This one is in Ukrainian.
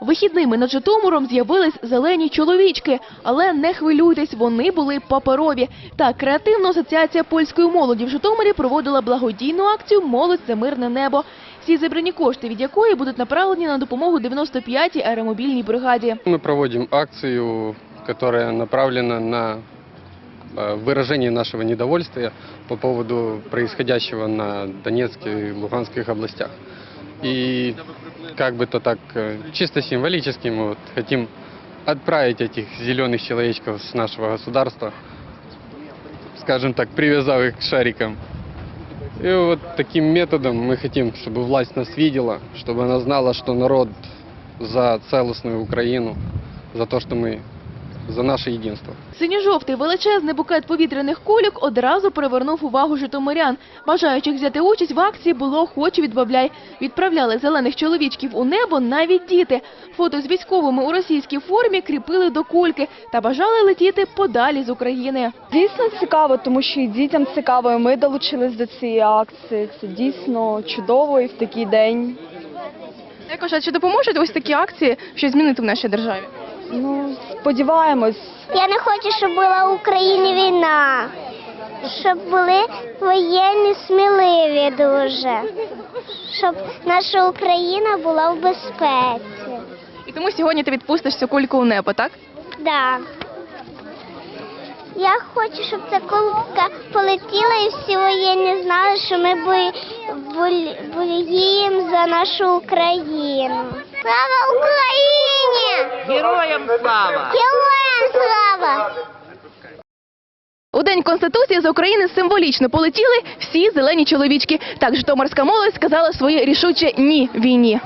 Вихідними над Житомиром з'явились зелені чоловічки, але не хвилюйтесь, вони були паперові. Так, креативна асоціація польської молоді в Житомирі проводила благодійну акцію Молодь це мирне небо. Всі зібрані кошти, від якої будуть направлені на допомогу 95-й аеромобільній бригаді. Мы проводим акцию, которая направлена на э, выражение нашего недовольствия по поводу происходящего на Донецкой и Луганских областях. И как бы то так э, чисто символически мы вот хотим отправить этих зеленых человечков с нашего государства, скажем так, привязав их к шарикам. И вот таким методом мы хотим, чтобы власть нас видела, чтобы она знала, что народ за целостную Украину, за то, что мы за наше единство. Синьо-жовтий величезний букет повітряних кульок одразу привернув увагу житомирян. Бажаючих взяти участь в акції було хоч відбавляй. Відправляли зелених чоловічків у небо навіть діти. Фото з військовими у російській формі кріпили до кульки та бажали летіти подалі з України. Дійсно цікаво, тому що і дітям цікаво, і ми долучились до цієї акції. Це дійсно чудово і в такий день. Як вважаєте, чи допоможуть ось такі акції щось змінити в нашій державі? Ну, сподіваємось. Я не хочу, щоб була в Україні війна, щоб були воєнні сміливі дуже, щоб наша Україна була в безпеці. І тому сьогодні ти відпустиш цю кульку у небо, так? Да. Я хочу, щоб ця кулка полетіла і всі воєнні знали, що ми бої- болі- воюємо за нашу Україну. Слава Україні! Слава! Героям слава! У День Конституції з України символічно полетіли всі зелені чоловічки. Так Житомирська молодь сказала своє рішуче ні війні.